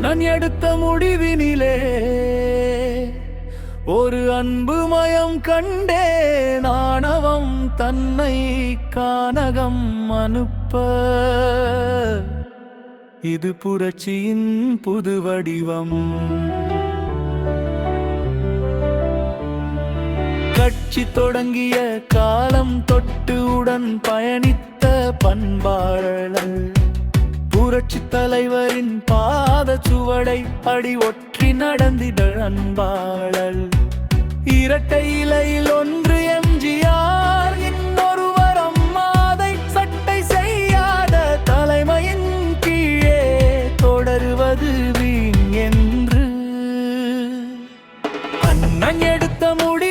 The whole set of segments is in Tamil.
நான் எடுத்த முடிவினிலே ஒரு அன்பு மயம் கண்டே நாணவம் தன்னை கானகம் அனுப்ப. இது புரட்சியின் புது வடிவம். கட்சி தொடங்கிய காலம் தொட்டு உடன் பயணித்த பண்பாளர்கள். புரட்சி தலைவரின் பாத சுவடை அடி ஒற்றி நடந்திட அன்பாளல். இரட்டை இலையில் ஒன்று எம்ஜிஆர் இன்னொருவர் அம்மாதை சட்டை செய்யாத தலைமையின் கீழே தொடருவது வீண் என்று. அண்ணன் எடுத்த முடி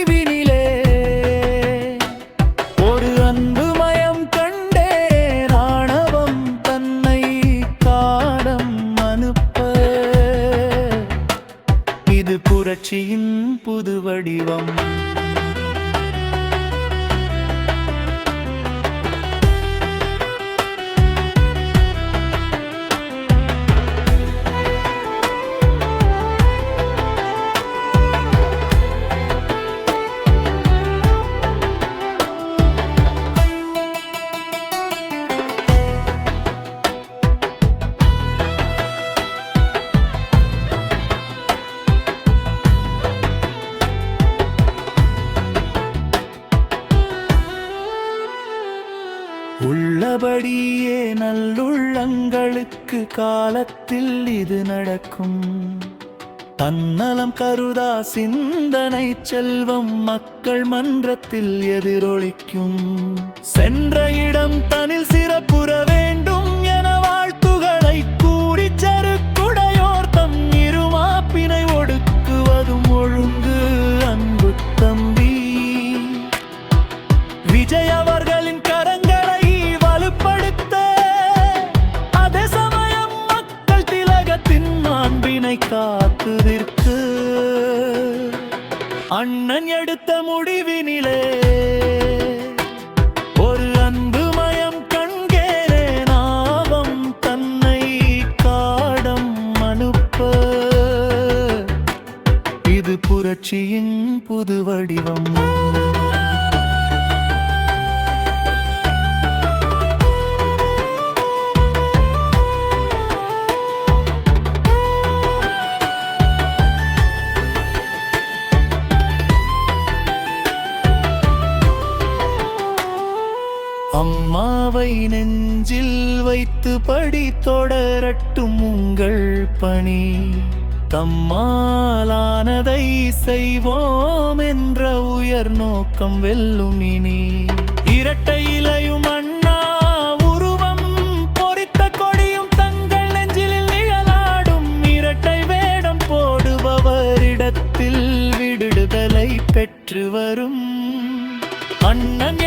இது புரட்சியின் புது வடிவம். உள்ளபடியே நல்லுள்ளங்களுக்கு காலத்தில் இது நடக்கும். தன்னலம் கருதா சிந்தனை செல்வம் மக்கள் மன்றத்தில் எதிரொலிக்கும். சென்ற இடம் தனில் சிறப்புற வேண்டும் என வாழ்த்துகளை கூறி செருக்குடையோர் தம் இருமாப்பினை ஒடுக்குவதும் ஒழுங்கு அன்பு தம்பி. விஜய் அவர்களின் மாண்பினை காத்துதிர்க்கு அண்ணன் எடுத்த முடிவினிலே ஒரு அன்பு மயம் கண்கேரே நாவம் தன்னை காடம் அனுப்ப. இது புரட்சியின் புது வடிவம். அம்மாவை நெஞ்சில் வைத்து படி தொடரட்டும் உங்கள் பணி. தம்மாலானதை செய்வோம் என்ற உயர் நோக்கம் வெல்லும் இனி. இரட்டை இலையும் அண்ணா உருவம் பொறித்த கொடியும் தங்கள் நெஞ்சில் நிழலாடும். இரட்டை வேடம் போடுபவரிடத்தில் விடுதலை பெற்று வரும். அண்ணன்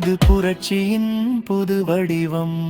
இது புரட்சியின் புது வடிவம்.